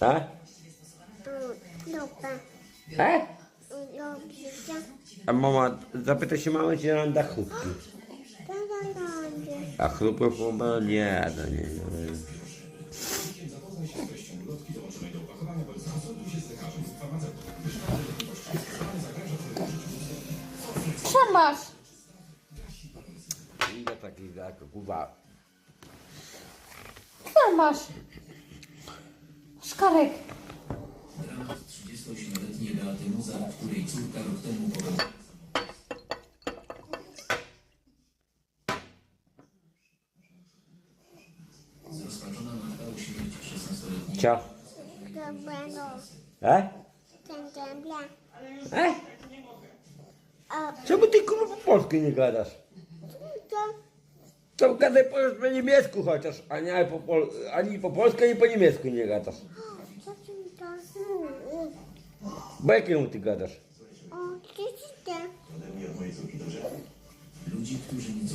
A? Dobra. E? A mama, zapytaj się mamy, czy nam da chrupki. A chrupów chyba nie, to nie, nie. Co masz? Idę taki tak, kuba. Co masz? Szkarek. Dramat 38-letniej Beaty Muza, której córka rok temu popełniła Zrozpaczona matka o śmierci 16-letniej Cio? E? E? Czemu ty kurwa po polsku nie gadasz? to gadaj po, po niemiecku chociaż, a nie po, pol, ani po polsku, ani po niemiecku nie gadasz. Co ty gadasz?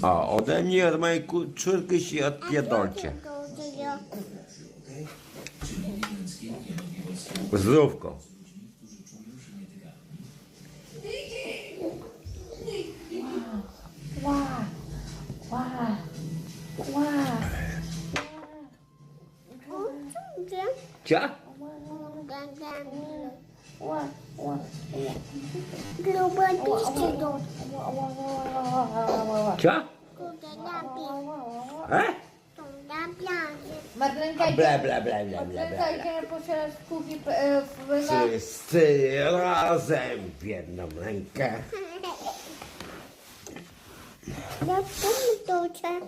A ode mnie, od mojej córki się odpierdolcie. Zdrówko. Cia? Ła. Ła. Grubo piszcie do napie. E? Marlenka, idzie- ble, ble, ble, ble, ble, Marlenka ble. idziemy posiadać kuchni e, w, na... Wszyscy razem w jedną rękę. Ja tu doczę.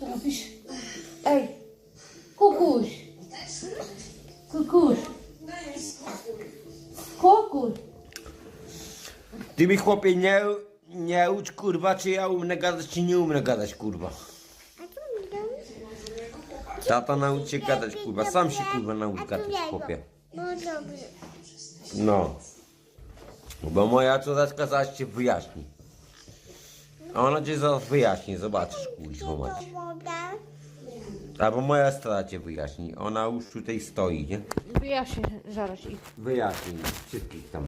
Co robisz? Kukuś! Kukuś! Ty mi chłopie nie, nie ucz kurwa, czy ja umiem gadać, czy nie umiem gadać kurwa. Tata nauczy się gadać kurwa, sam się kurwa naucz gadać chłopie. No dobrze. No. Bo moja córeczka zaraz cię wyjaśni. A ona cię zaraz wyjaśni, zobaczysz kuźwa mać. Albo moja stara cię wyjaśni, ona już tutaj stoi, nie? Wyjaśnię zaraz ich. Wyjaśni wszystkich tam.